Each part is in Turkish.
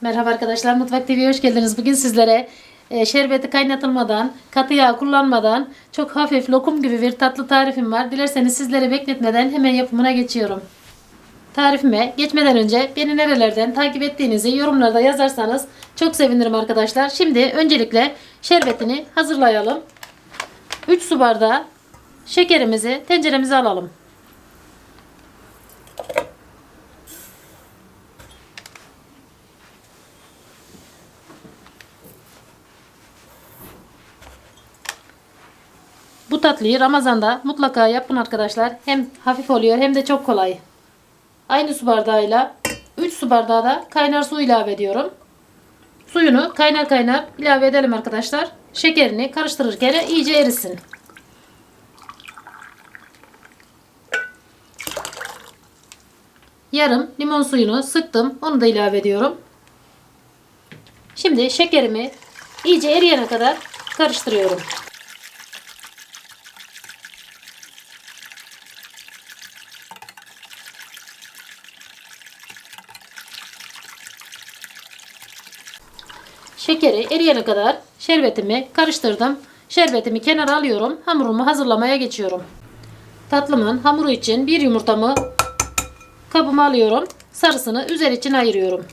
Merhaba arkadaşlar Mutfak TV'ye hoş geldiniz. Bugün sizlere e, şerbeti kaynatılmadan, katı yağ kullanmadan çok hafif lokum gibi bir tatlı tarifim var. Dilerseniz sizleri bekletmeden hemen yapımına geçiyorum. Tarifime geçmeden önce beni nerelerden takip ettiğinizi yorumlarda yazarsanız çok sevinirim arkadaşlar. Şimdi öncelikle şerbetini hazırlayalım. 3 su bardağı şekerimizi tenceremize alalım. Bu tatlıyı Ramazan'da mutlaka yapın arkadaşlar. Hem hafif oluyor hem de çok kolay. Aynı su bardağıyla 3 su bardağı da kaynar su ilave ediyorum. Suyunu kaynar kaynar ilave edelim arkadaşlar. Şekerini karıştırırken iyice erisin. Yarım limon suyunu sıktım. Onu da ilave ediyorum. Şimdi şekerimi iyice eriyene kadar karıştırıyorum. Şekeri eriyene kadar şerbetimi karıştırdım. Şerbetimi kenara alıyorum. Hamurumu hazırlamaya geçiyorum. Tatlımın hamuru için bir yumurtamı kabıma alıyorum. Sarısını üzeri için ayırıyorum.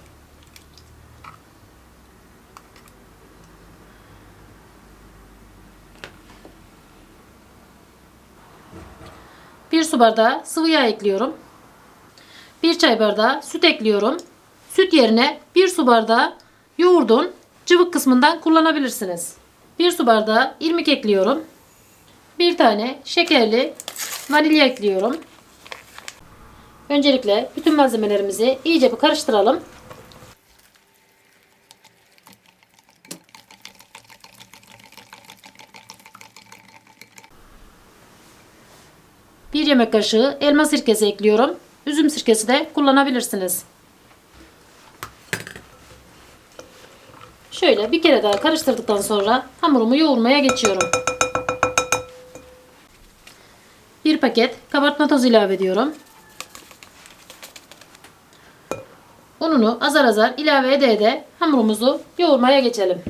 Bir su bardağı sıvı yağ ekliyorum. Bir çay bardağı süt ekliyorum. Süt yerine bir su bardağı yoğurdun cıvık kısmından kullanabilirsiniz. Bir su bardağı irmik ekliyorum. Bir tane şekerli vanilya ekliyorum. Öncelikle bütün malzemelerimizi iyice bir karıştıralım. Bir yemek kaşığı elma sirkesi ekliyorum. Üzüm sirkesi de kullanabilirsiniz. Şöyle bir kere daha karıştırdıktan sonra hamurumu yoğurmaya geçiyorum. Bir paket kabartma tozu ilave ediyorum. Ununu azar azar ilave ede ede hamurumuzu yoğurmaya geçelim.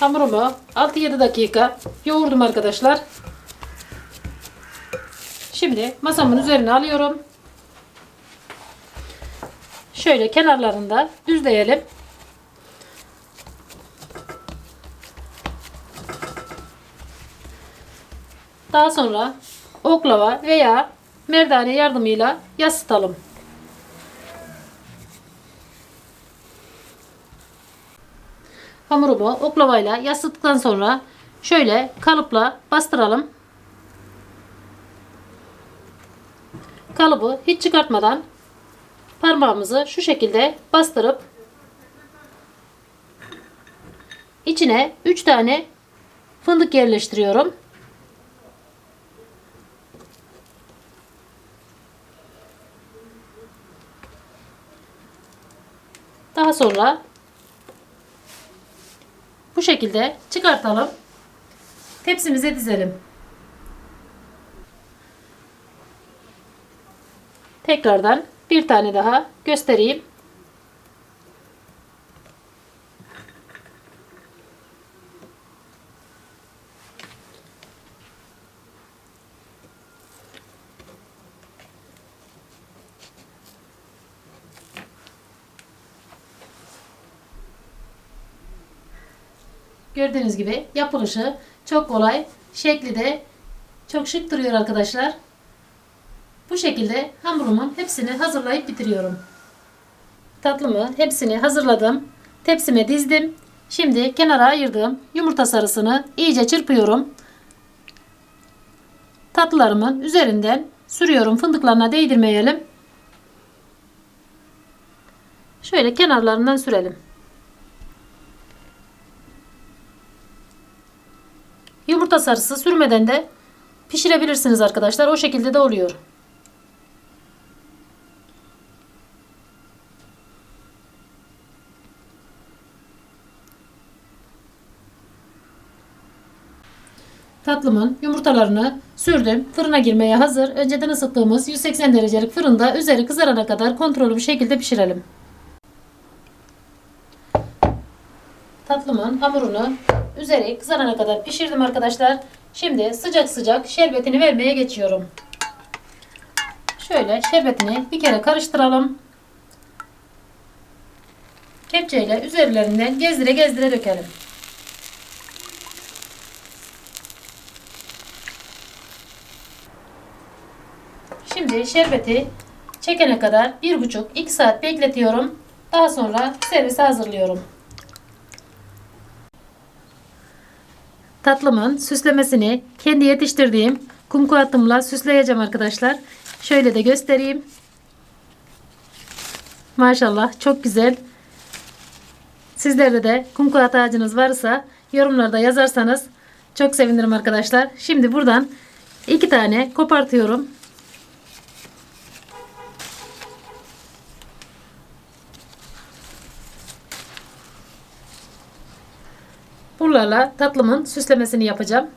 Hamurumu 6-7 dakika yoğurdum arkadaşlar. Şimdi masamın üzerine alıyorum. Şöyle kenarlarında düzleyelim. Daha sonra oklava veya merdane yardımıyla yasıtalım. Hamurumu oklavayla yastıktan sonra şöyle kalıpla bastıralım. Kalıbı hiç çıkartmadan parmağımızı şu şekilde bastırıp içine 3 tane fındık yerleştiriyorum. Daha sonra şekilde çıkartalım. Tepsimize dizelim. Tekrardan bir tane daha göstereyim. Gördüğünüz gibi yapılışı çok kolay. Şekli de çok şık duruyor arkadaşlar. Bu şekilde hamurumun hepsini hazırlayıp bitiriyorum. Tatlımı hepsini hazırladım. Tepsime dizdim. Şimdi kenara ayırdığım yumurta sarısını iyice çırpıyorum. Tatlılarımın üzerinden sürüyorum. Fındıklarına değdirmeyelim. Şöyle kenarlarından sürelim. Yumurta sürmeden de pişirebilirsiniz arkadaşlar. O şekilde de oluyor. Tatlımın yumurtalarını sürdüm. Fırına girmeye hazır. Önceden ısıttığımız 180 derecelik fırında üzeri kızarana kadar kontrollü bir şekilde pişirelim. Tatlımın hamurunu üzeri kızarana kadar pişirdim arkadaşlar. Şimdi sıcak sıcak şerbetini vermeye geçiyorum. Şöyle şerbetini bir kere karıştıralım. Kepçeyle üzerlerinden gezdire gezdire dökelim. Şimdi şerbeti çekene kadar 1,5-2 saat bekletiyorum. Daha sonra servise hazırlıyorum. Tatlımın süslemesini kendi yetiştirdiğim kumkuatımla süsleyeceğim arkadaşlar. Şöyle de göstereyim. Maşallah çok güzel. Sizlerde de kumkuat ağacınız varsa yorumlarda yazarsanız çok sevinirim arkadaşlar. Şimdi buradan iki tane kopartıyorum. Bunlarla tatlımın süslemesini yapacağım.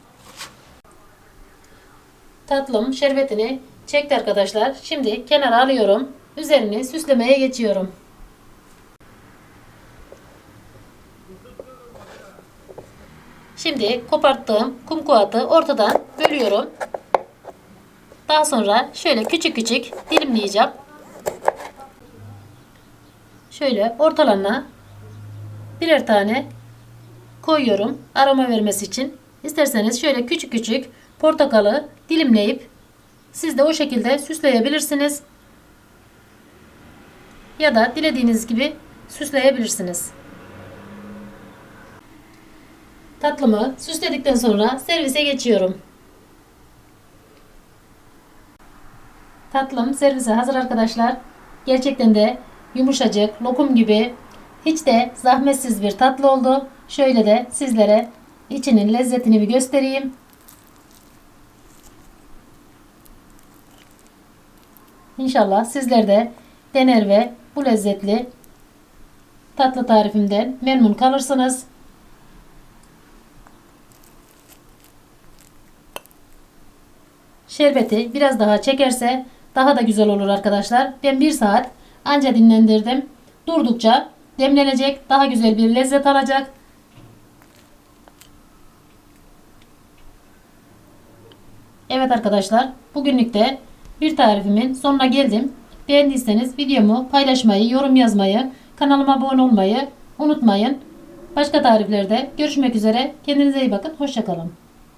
Tatlım şerbetini çekti arkadaşlar. Şimdi kenara alıyorum. Üzerini süslemeye geçiyorum. Şimdi koparttığım kumkuatı ortadan bölüyorum. Daha sonra şöyle küçük küçük dilimleyeceğim. Şöyle ortalarına birer tane koyuyorum aroma vermesi için. İsterseniz şöyle küçük küçük portakalı dilimleyip siz de o şekilde süsleyebilirsiniz. Ya da dilediğiniz gibi süsleyebilirsiniz. Tatlımı süsledikten sonra servise geçiyorum. Tatlım servise hazır arkadaşlar. Gerçekten de yumuşacık, lokum gibi hiç de zahmetsiz bir tatlı oldu. Şöyle de sizlere içinin lezzetini bir göstereyim. İnşallah sizler de dener ve bu lezzetli tatlı tarifimden memnun kalırsınız. Şerbeti biraz daha çekerse daha da güzel olur arkadaşlar. Ben bir saat anca dinlendirdim. Durdukça demlenecek, daha güzel bir lezzet alacak. Evet arkadaşlar, bugünlük de bir tarifimin sonuna geldim. Beğendiyseniz videomu paylaşmayı, yorum yazmayı, kanalıma abone olmayı unutmayın. Başka tariflerde görüşmek üzere. Kendinize iyi bakın. Hoşçakalın.